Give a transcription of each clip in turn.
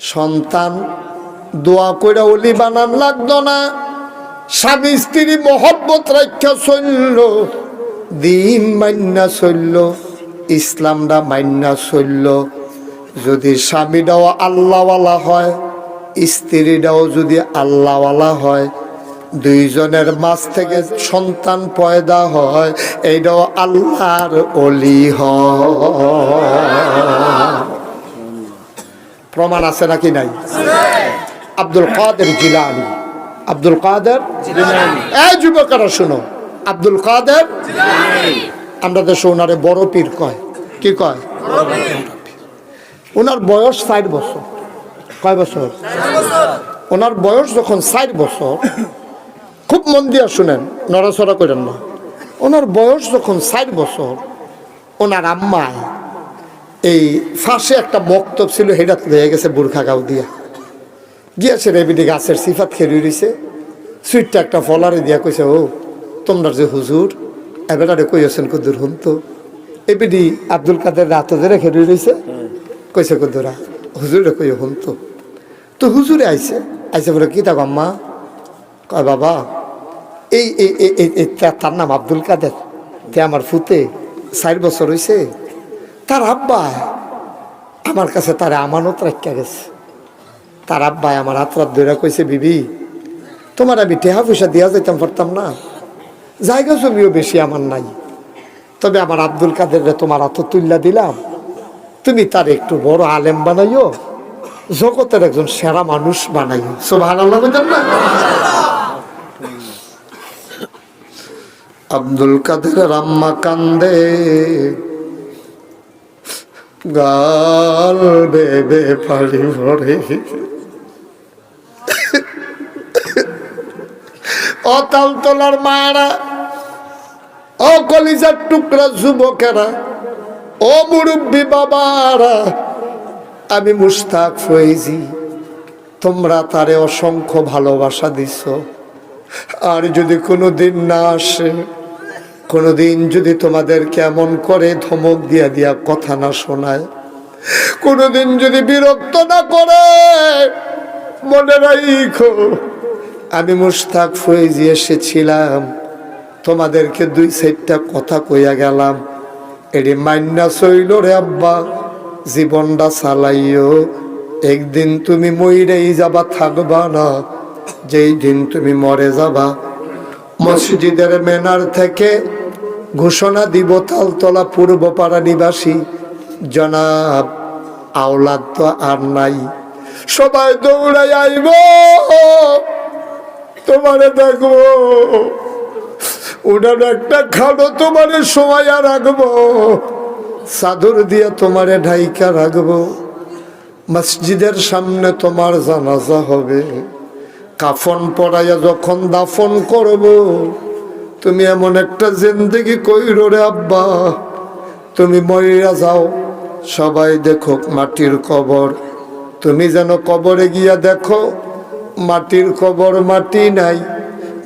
সন্তান, দোয়া কইরা অলি বানান লাগতো না। স্বামী, স্ত্রী, মহব্বত রাখা চলল দিন মান্না চলল ইসলামটা মান্না চলল যদি স্বামীটাও আল্লাহওয়ালা হয়, স্ত্রীটাও যদি আল্লাহওয়ালা হয়, দুইজনের মাঝ থেকে সন্তান পয়দা হয়, এইটাও আল্লাহর অলি হয়। প্রমাণ আছে নাকি নাই? আব্দুল কাদের জিলানি। আব্দুল কাদের এই যুবকেরা শুনো, আব্দুল কাদের আমরা দেশে ওনারে বড় পীর কয়। কি কয়? ওনার বয়স ষাট বছর। কয় বছর? ওনার বয়স যখন ষাট বছর, খুব মন দিয়া শুনেন, নড়াচড়া করেন না। ওনার বয়স যখন ষাট বছর, ওনার আম্মায় এই ফাঁসে একটা বক্তব্য ছিল হেটা হয়ে গেছে বুর্খা গাও দিয়া। গিয়েছে রেবিডি গাছের সিফাত খেয়ে রয়েছে সুইটটা একটা ফলারে দিয়া কইছে, ও, তোমরা যে হুজুর এবারে কইছেন কুদুর হুন তো? এবিডি আব্দুল কাদের রাত ধরে খেয়ে রয়েছে কইছে কুদুরা হুজুরে কই হুন তো? তো হুজুরে আইছে আইছে বলে, কি থাকো আম্মা? কয়, বাবা, এই তার নাম আব্দুল কাদের। তে আমার ফুতে ষাট বছর হয়েছে তার আব্বা আমার কাছে তার আমানত রাখা গেছে। তার আব্বা আমার হাত রাত ধরে কইছে, বিবি, তোমার আমি টেহা পয়সা দিয়া যাইতাম, পারতাম না। জায়গা জমিও বেশি আমার নাই। তবে আমার আব্দুল কাদের তোমার হাত তুল্লা দিলাম। তুমি তার একটু বড় আলেম বানাইও, জগতের একজন সেরা মানুষ বানাইও। সোভান আল্লাহ না? আব্দুল কাদের আম্মা কান্দে। গাল বেবে পাড়ি ভরে। অতাল তোলার মায়েরা, ও কলিজার টুকরা যুবকেরা, ও মুরব্বী বাবারা, আমি মুস্তাক ফয়েজি, তোমরা তারে অসংখ্য ভালোবাসা দিছ। আর যদি কোনো দিন না আসে কোনোদিন যদি তোমাদের কেমন করে ধমক দিয়া দিয়া কথা না শোনায়, কোনোদিন যদি বিরক্ত না করে, মনে রাখো আমি মুস্তাক ফয়েজি এসেছিলাম, তোমাদেরকে দুই সাইডটা কথা কইয়া গেলাম। এটি মান্না সইল রে আব্বা, জীবনটা চালাইও, একদিন তুমি মইরেই যাবা, থাকবা না, যেই দিন তুমি মরে যাবা মসজিদের মেনার থেকে ঘোষণা দিব তালতলা পূর্বপাড়া নিবাসী। জনাব, আওলাদ তো আর নাই। সবাই দৌড়াই আইব। তোমারে দেখব। উনার একটা খালো তোমারে সময় রাখব। চাদর দিয়ে তোমারে ঢাইকা রাখব। মসজিদের সামনে তোমার জানাজা হবে। কাফন পড়াইয়া যখন দাফন করব তুমি এমন একটা জিন্দগি কইর রে আব্বা। তুমি মরিয়া যাও সবাই দেখো মাটির কবর। তুমি যেন কবরে গিয়া দেখো মাটির কবর মাটি নাই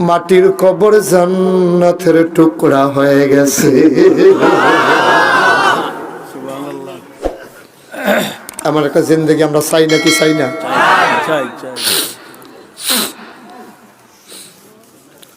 মাটির কবর জান্নাতের টুকরা হয়ে গেছে। আমার একটা জিন্দগি আমরা চাই নাকি চাই না? চাই চাই।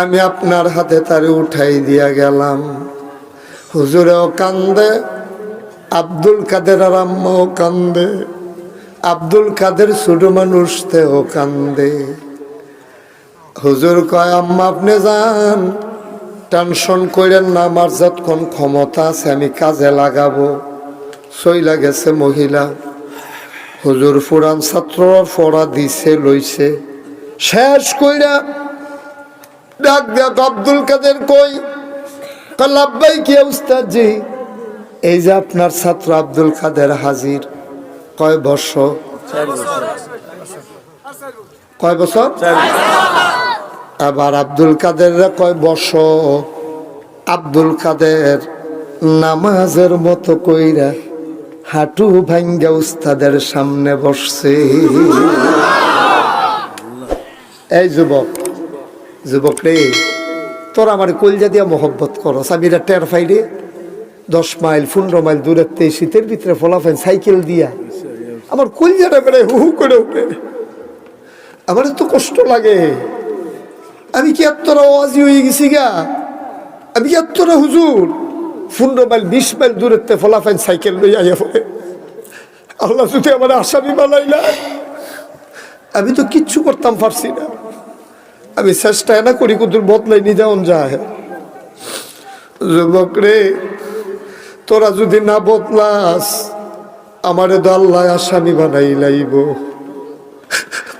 আমি আপনার হাতে তারে উঠাই দিয়া গেলাম। হুজুরেও কান্দে, আব্দুল কাদের আর আম্মাও কান্দে, আব্দুল কাদের ছোট মানুষ তেও কান্দে। হুজুর কয়, আম্মা, আপনি যান, টেনশন করেন না, আমার যতক্ষণ ক্ষমতা আছে আমি কাজে লাগাবো। সইলা গেছে মহিলা। হুজুর ফুরান ছাত্র ফড়া দিছে, লইছে। শেষ কইরা ডাক ডাক আব্দুল কাদের কই? লাব্বাই কি উস্তাদ জি। এই যে আপনার ছাত্র আব্দুল কাদের হাজির কয় বর্ষ কয় বছর? আবার আব্দুল কাদের কয় বস আব্দুল কাদের নামাজের মতো কইরা হাঁটু ভাঙ্গা উস্তাদের সামনে বসছে। এই যুবক যুবক রে তোর আমার কলজা দিয়া মোহব্বত করো সামিরা টের ফাইডে দশ মাইল, পনেরো মাইল দূরের তে শীতের ভিতরে ফলাফেন সাইকেল দিয়া। আমার কলজাটা বেড়ে হু হু করে উঠে। আমার তো কষ্ট লাগে। আমি কি এতটা ওয়াজি হয়ে গেছি গা? আমি কি এতটা হুজুর? পনেরো মাইল, বিশ মাইল দূরের তে ফলাফেন সাইকেল লইয়া আইয়া পড়ে। আল্লাহ যদি আমার আসামি বানাইলা। আমি তো কিচ্ছু করতাম পারছি না। আমি চেষ্টা না করি কুতুর বদলাই নিয়ে যাওন যায়। যুবক রে, তোরা যদি না বদলাস, আমারে তো আল্লাহ আসামি বানাই লাইব।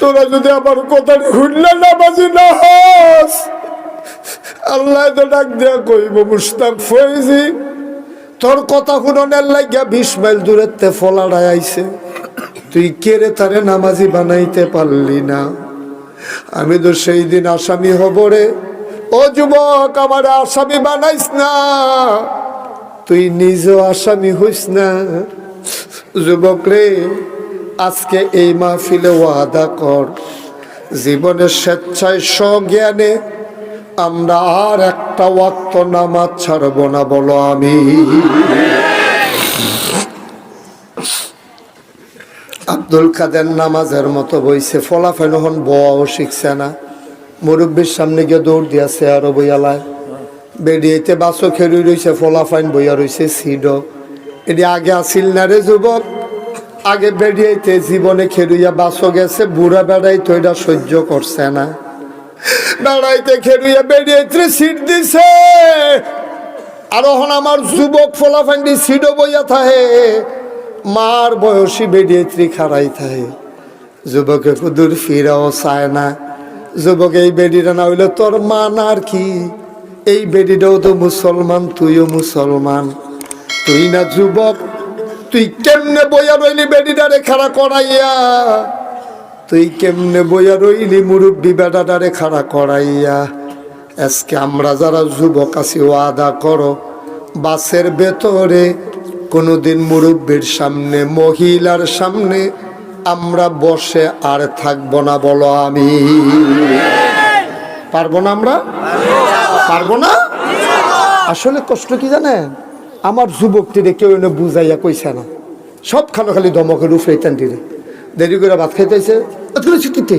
তোরা যদি আমার কথা শুনলে না বাজি না হস, আল্লাহ তো ডাক দেয়া কইব, মুস্তাক ফয়েজি তোর কথা শুননের লাগিয়া বিশ মাইল দূরের তে আইছে। তুই কেড়ে তারে নামাজি বানাইতে পারলি না? আমি তো সেই দিন আসামি হব রে। ও যুবক, আমার আসামি বানাইস না। তুই নিজেও আসামি হইস না। যুবক রে, আজকে এই মাহফিলে ওয়াদা কর। জীবনের স্বেচ্ছায় স্বজ্ঞানে আমরা আর একটা ওয়াক্ত নামাজ ছাড়ব না, বলো আমি। আব্দুল কাদের নামাজের মতো বইছে, ফলাফেন হন বও শিখছে না। মুরব্বীর সামনে গিয়ে দৌড় দিয়াছে আরও বইয়ালায়। বেরিয়েতে বাসও খেলুই রয়েছে ফলাফাইন বইয়া রয়েছে সিড এটি আগে আসিল না রে যুবক? আগে বেরিয়েতে জীবনে খেলুইয়া বাসও গেছে, বুড়া বেড়াইতে ওইটা সহ্য করছে না। বেড়াইতে খেলুইয়া বেরিয়েতে সিট দিছে। আর আমার যুবক ফলাফাইন্ডি সিডও বইয়া থাহে মার বয়সী বেরিয়েত্রী খারাই থাকে। যুবকে কুদুর ফিরাও চায় না। যুবক এই বেডিটা না হইলে তোর মান আর কি? এই বেডিটাও তো মুসলমান, তুইও মুসলমান। তুই না যুবক, তুই কেমনে বইয়া রইলি বেডিটারে খাড়া করাইয়া? তুই কেমনে বইয়া রইলি মুরব্বী বেটাটারে খাড়া করাইয়া? আজকে আমরা যারা যুবক আছি, ওয়াদা করো, বাসের ভেতরে কোনোদিন মুরব্বীর সামনে, মহিলার সামনে আমরা বসে আর থাকব না, বলো আমি। পারব না আমরা? পারব না? আসলে কষ্ট কি জানেন? আমার যুবকটিরে কেউ এনে বুঝাইয়া কইছে না। সব খানো খালি দমকের উফরে টান্ডিরে দেরি করে ভাত খাইতেছে। ছুটিতে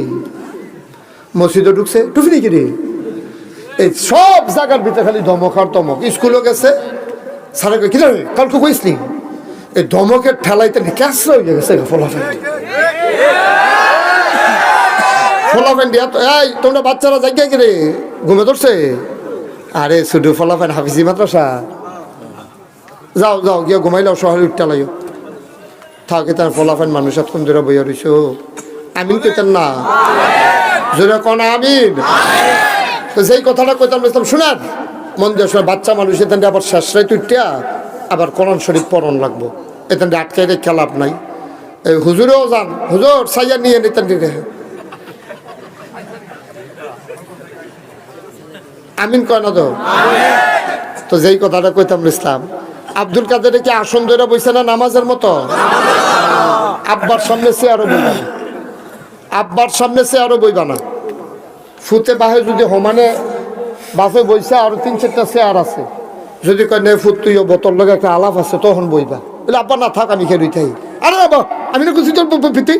মসজিদে ঢুকছে। টুফি নাকি রে? এই সব জায়গার ভিতরে খালি দমক আর দমক স্কুলও গেছে। সারা কি রে কালকে কইসনি? এই দমকের ঠেলাইতে ক্যাশ হয়ে গেছে ফলাফেন ফলাফেন দিয়া তো এই, তোমরা বাচ্চারা জায়গায় রে ঘুমে ধরছে? আরে, শুধু ফলাফেন হাফিজি মাদ্রাসা। যাও যাও, গিয়ে ঘুমাইলাও শহরে উঠতে লাইও। থাকে তার ফলাফেন মানুষ এতক্ষণ ধরে বইয়া রইছ। আমিন কইতেন না। জোরে কোন আমিন। তো যেই কথাটা কইতাম শুনেন। মন দিয়ে শোনা বাচ্চা মানুষ এখান আবার শেষ রায় তুইটা আবার কোরআন শরীফ পড়ন লাগবো। এখান আটকে রেখে লাভ নাই। এই হুজুরেও যান। হুজুর সাইয়া নিয়ে নিতেন আমিন কয় না তো? তো যেই কথাটা কইতাম ইসলাম, আব্দুল কাদের কি আসন ধরে বইছে না নামাজের মতো? আব্বার সামনে সে আরও বইবা আব্বার সামনে সে আরও বইবা না। ফুতে বাহে যদি সমানে বাসে বইছে আরও তিন চারটা চেয়ার আছে। যদি কয়, নে, ফুট তুই বোতল লগে একটা আলাপ আছে, তখন বইবা। বলে, আব্বা, না, থাক, আমি খেলুই থাই আরে বাবা আমি না কুচি তোর ফিতি?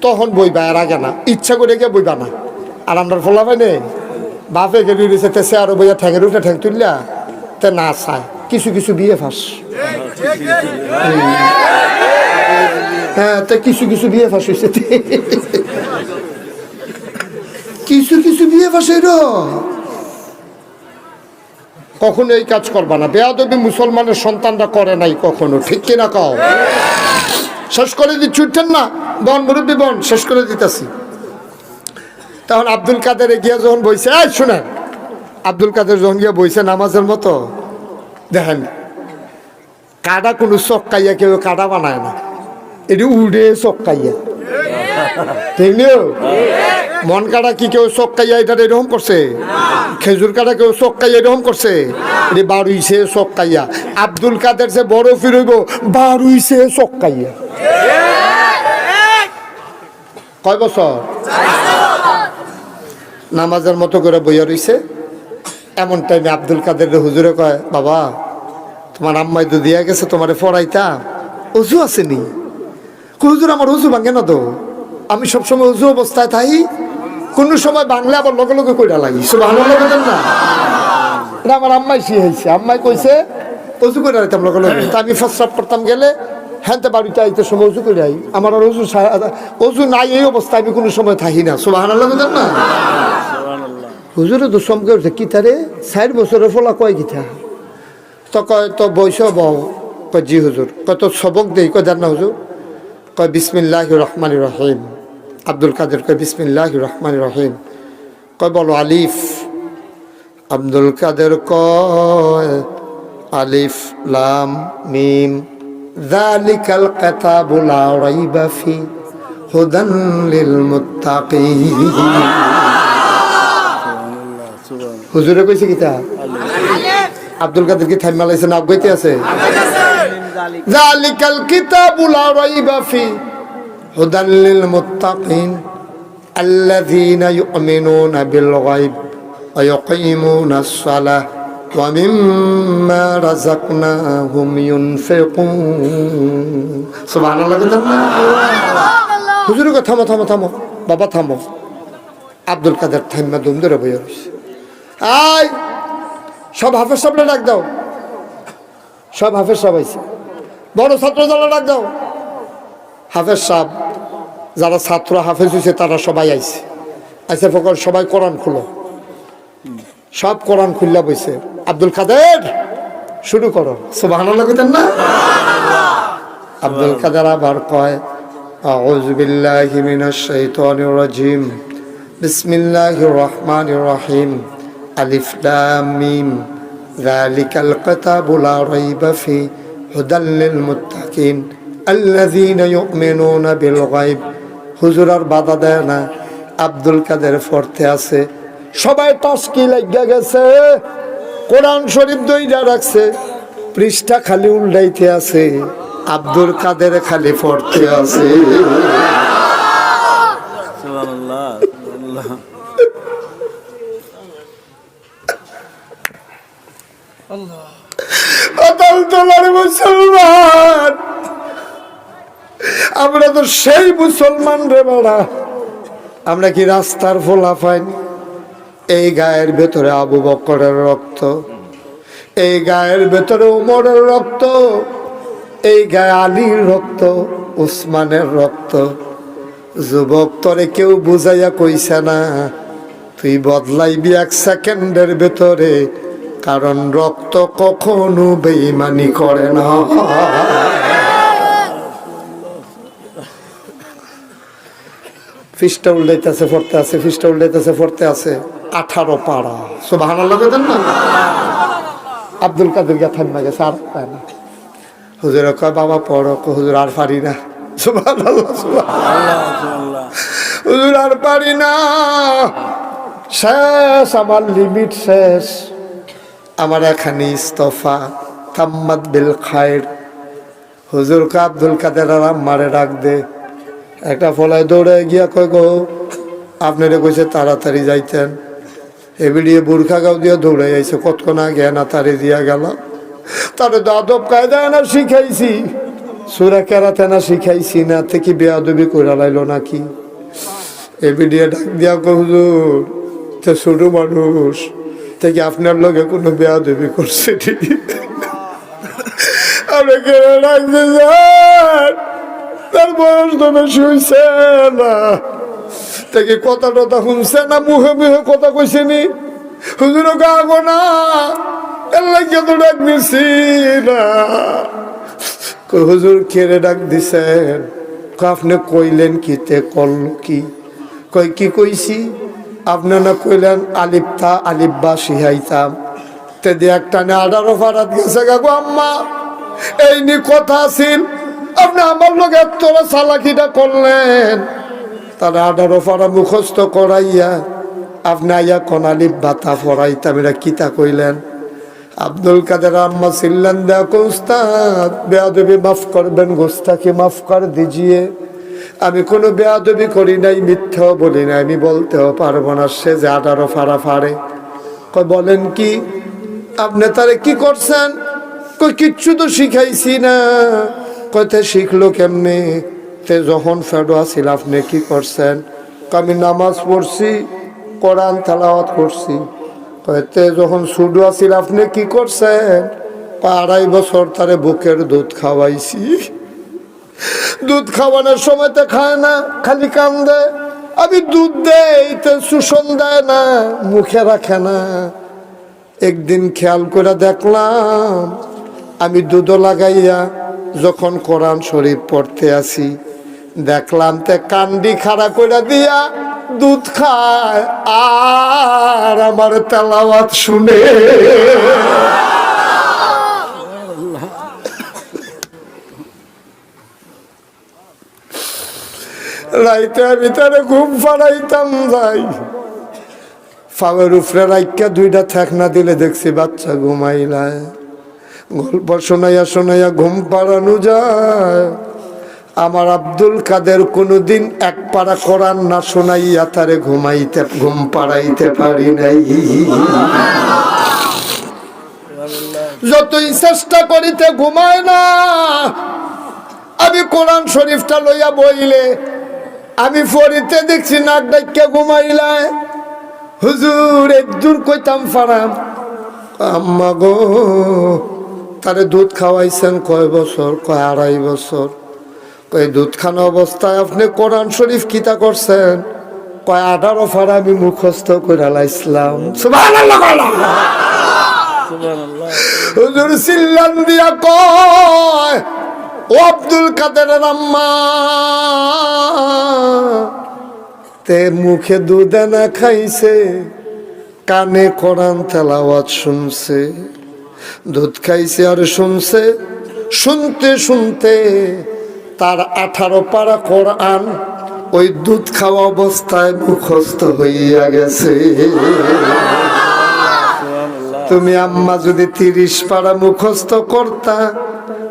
তখন বইবা, এর আগে না। ইচ্ছা করে গিয়ে বইবা না। আর আমরা ফলা পাই নে, বাপে গেলি রয়েছে তে চেয়ারও বইয়া ঠ্যাঙের উঠে ঠ্যাং তুললা তে না চায়। কিছু কিছু বিয়ে ফাঁস। হ্যাঁ তে কিছু কিছু বিয়ে ফাঁস হয়েছে কিছু কিছু বিয়ে ফাঁসে র কখনো এই কাজ করবা না। বেয়াদবি মুসলমানের সন্তানরা করে নাই কখনো। ঠিক কিনা কাও? শেষ করে দিচ্ছি, উঠছেন না? বন মুরব্বী, বন, শেষ করে দিতেছি। তখন আব্দুল কাদের গিয়া যখন বইছে, এই, শুনেন, আব্দুল কাদের যখন গিয়া বইছে নামাজের মতো, দেখেন, কাটা কোনো চক্কাইয়া কেউ কাটা বানায় না। এটি উড়ে চক্কাইয়া মন কাটা কি কেউ চোখ কাইয়া এটা এরকম করছে? খেজুর কাটা কেউ চোখ কাইয়া এরকম করছে? রে বারুইছে চোখ কাইয়া। আব্দুল কাদের সে বড় ফিরইব বারুইছে চোখ কাইয়া। কয় বছর? নামাজের মতো করে বইয়া রইছে। এমন টাইমে আব্দুল কাদের হুজুরে কয়, বাবা, তোমার আম্মাই তো দিয়া গেছে, তোমারে পড়াইতা অজু আসেনি। হুজুর, আমার অজু ভাঙে না তো? আমি সবসময় অজু অবস্থায় থাকি কোন সময় বাংলা আবার লগে লগে কইরা লাগি। সব ভালো লাগে না। এটা আমার আম্মাই শিখাইছে। আম্মাই কইছে অজু করে আইতাম লগে লগে। তা আমি ফার্স্ট করতাম গেলে হ্যাঁ তো বাড়িতে আইতে সময় অজু করে আই। আমার আর অজু অজু নাই এই অবস্থায় আমি কোনো সময় থাকি না। সব ভালো লাগে না হুজুরে তো সমকে উঠছে কি তারে? ষাট বছরের ফলা কয় গীতা? তো কয় তো বৈশ বউ কয় জি হুজুর। কয় তো সবক দেই। কয় জান না হুজুর। কয় বিসমিল্লাহ রহমান রহিম। আব্দুল কাদের কয় বিসমিল্লাহ রহমান রহিম। কয়, বলো আলিফ। আব্দুল কাদের কয়, আলিফ, লাম, মিম। জালিকাল কিতাবু লা রাইবা ফি, হুদান লিল মুত্তাকিন। হুজুরে কইছে কিতা? আব্দুল কাদের কি থাইমা লাইছে না আগাইতে আছে? জালিকাল কিতাবু লা রাইবা ফি হুদাল লিল মুত্তাকিন আল্লাযীনা ইউমিনুনা বিল গায়ব ওয়া ইউকিমুনা আস-সালাহ ওয়া মিম্মা রাযাকনাহুম ইউনফিকুন। সুবহানাল্লাহ কথা না হুজুরে কো থামো থামো থামো। বাবা থামো। আব্দুল কাদের থাইমা দুম ধরে বইয়া আয়! সব হাফেজ সাহেবরা ডাক দাও। সব হাফেজ সাহেব আইছে। বড় ছাত্র যারা ডাক দাও। হাফেজ সাহেব যারা ছাত্র হাফেজ হয়েছে তারা সবাই আইছে আইসে ফকর সবাই কোরআন খুলো সব কোরআন খুললা বইছে আব্দুল কাদের শুরু করো সুবাহান লাগতেন না আব্দুল কাদের আবার কয় أعوذ بالله من الشيطان الرجيم بسم الله الرحمن الرحيم ألف لام ميم ذلك الكتاب لا ريب فيه هدى للمتقين الذين يؤمنون بالغيب হুজুর আর বাধা দেয় না। আব্দুল কাদের ফরতে আছে। সবাই টসকি লাগিয়া গেছে। কোরআন শরীফ দইরা রাখছে। পৃষ্ঠা খালি উল্টাইতে আছে। আব্দুল কাদের খালি পড়তে আছে। মুসলমান। আমরা তো সেই মুসলমান রে বাড়া। আমরা কি রাস্তার ফোলা পাইনি এই গায়ের ভেতরে আবু বকরের রক্ত, এই গায়ের ভেতরে উমরের রক্ত, এই গায়ে আলীর রক্ত উসমানের রক্ত। যুবক তরে কেউ বুঝাইয়া কইছে না, তুই বদলাইবি এক সেকেন্ডের ভেতরে, কারণ রক্ত কখনো বেইমানি করে না। ফিসটা উল্টাইতেছে, পড়তে আছে, ফিসটা উল্টাইতেছে, পড়তে আছে। আঠারো পাড়া। সুবাহান লাগেন না? আব্দুল কাদের গা থাম্মা গেছে, আর পায় না। হুজুর কয়, বাবা, পড়ো। হুজুর, আর পারি না। হুজুর, আর পারি না। শেষ, আমার লিমিট শেষ। আমার এখানে ইস্তফা, তাম্মাদ বিল খায়ের হুজুর কা আব্দুল কাদের আর আম্মারে ডাক দে। একটা ফলায় দৌড়ে গিয়া কয়, গো, আপনারে কইছে তাড়াতাড়ি যাইতেন। এ এবিডিয়ে বুর্খা গাও দিয়ে দৌড়ে যাইছে কতক্ষণ আগে না তারে দিয়া গেল। তারে তো আদব কায়দায় না শিখাইছি। সুরা কেরাতে না শিখাইছি না থেকে বেয়াদবি করে লাইলো নাকি? এবিডিয়ে ডাক দিয়া হুজুর, তো ছোট মানুষ থেকে আপনার লগে কোনো বেয়াদবি করছে ঠিক আমরা কেন রাখতে যান তার বয়স তো বেশি হয়েছে না। তাকে কথা টথা শুনছে না? মুখে মুখে কথা কইছে নি? হুজুর গাগো না, এর লাগে তো ডাক দিছি না। হুজুর কেড়ে ডাক দিছেন আপনি কইলেন কি, তে করল কি? কই কি কইছি? না কইলেন আলিফতা আলিফবা শিহাইতাম। তে দিয়ে একটা নে আঠারো ফারাত গেছে কাকু আম্মা। এই নি কথা আছিল আপনি আমার লোক এত চালাকিটা করলেন। তারা আঠারো ফাড়া মুখস্থ করাইয়া আপনি আইয়া কনালি বাতা ফরাইতাম এরা কিতা কইলেন? আব্দুল কাদের আম্মা সিল্লান দেখো উস্তাদ, বেয়াদবি মাফ করবেন গোস্তাকে মাফ কর দিজিয়ে। আমি কোনো বেয়াদবি করি নাই, মিথ্যাও বলি নাই, আমি বলতেও পারব না, সে যে আঠারো ফাড়া ফাড়ে কয়, বলেন কি, আপনি তারে কি করছেন? কই কিচ্ছু তো শিখাইছি না। কয়তে শিখলো কেমনি? তে যখন ফেডো আসিল, আপনি কি করছেন? আমি নামাজ পড়ছি, কোরআন তালাওয়াত করছি। কয়তে যখন সুডু আসিল, আপনি কি করছেন? আড়াই বছর তারে বুকের দুধ খাওয়াইছি। দুধ খাওয়ানোর সময় তো খায় না, খালি কান্দে। আমি দুধ দেই, তো শোষণ দেয় না, মুখে রাখে না। একদিন খেয়াল করে দেখলাম, আমি দুধও লাগাইয়া যখন কোরআন শরীফ পড়তে আসি, দেখলাম তে কান্ডি খাড়া করে দিয়া দুধ খায়, আর আমার তেলাওয়াত শুনে। রাইতে আমি তারে ঘুম যাই। উপরে দুইটা থাকনা দিলে দেখছি বাচ্চা ঘুমাইলায় গল্প শোনাইয়া শোনাইয়া ঘুম পাড়ানো যায়। আমার আব্দুল কাদের কোনোদিন এক পাড়া কোরআন না শোনাইয়া তারে ঘুমাইতে, ঘুম পাড়াইতে পারি নাই। যতই চেষ্টা করিতে ঘুমায় না, আমি কোরআন শরীফটা লইয়া বইলে, আমি ফরিতে দেখছি নাক ডাইকা ঘুমাইলায়। হুজুর, এক দূর কইতাম ফারাম, আম্মা গো তারে দুধ খাওয়াইছেন কয় বছর কয় আড়াই বছর। কয় দুধ খানো অবস্থায় আপনি কোরআন শরীফ কিতা করছেন? কয় আঠারো ফাড়া আমি মুখস্থ করে হুজুর সিল্লান দিয়া কয় ও আব্দুল কাদের আম্মা তে মুখে দুধে না খাইছে কানে কোরআন তেলাওয়াত শুনছে। দুধ খাইছে আর শুনছে, শুনতে শুনতে তার আঠারো পারা কোরআন ওই দুধ খাওয়া অবস্থায় মুখস্থ হইয়া গেছে। তুমি আম্মা যদি তিরিশ পারা মুখস্থ করতা,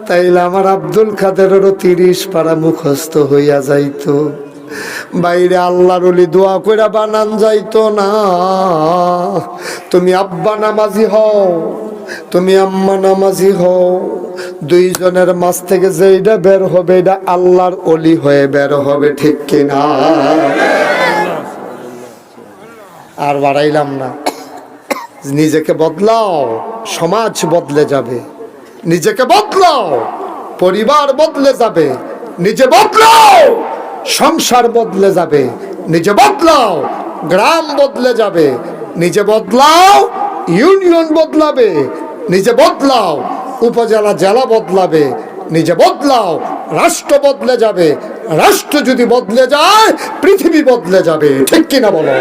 তাইলে আমার আব্দুল কাদেরেরও তিরিশ পারা মুখস্থ হইয়া যাইত। বাইরে আল্লাহর অলি দোয়া কইরা বানান যাইতো না। তুমি আব্বা নামাজি হও। তুমি আম্মা নামাজি হও। দুইজনের মাছ থেকে যেইটা বের হবে, এটা আল্লাহর অলি হয়ে বের হবে, ঠিক কিনা? আর বাড়াইলাম না। নিজেকে বদলাও, সমাজ বদলে যাবে। নিজেকে বদলাও, পরিবার বদলে যাবে। নিজে বদলাও, সংসার বদলে যাবে। নিজে বদলাও, গ্রাম বদলে যাবে। নিজে বদলাও ইউনিয়ন বদলাবে, নিজে বদলাও, উপজেলা, জেলা বদলাবে, নিজে বদলাও, রাষ্ট্র বদলে যাবে, রাষ্ট্র যদি বদলে যায়, পৃথিবী বদলে যাবে, ঠিক কিনা বলো?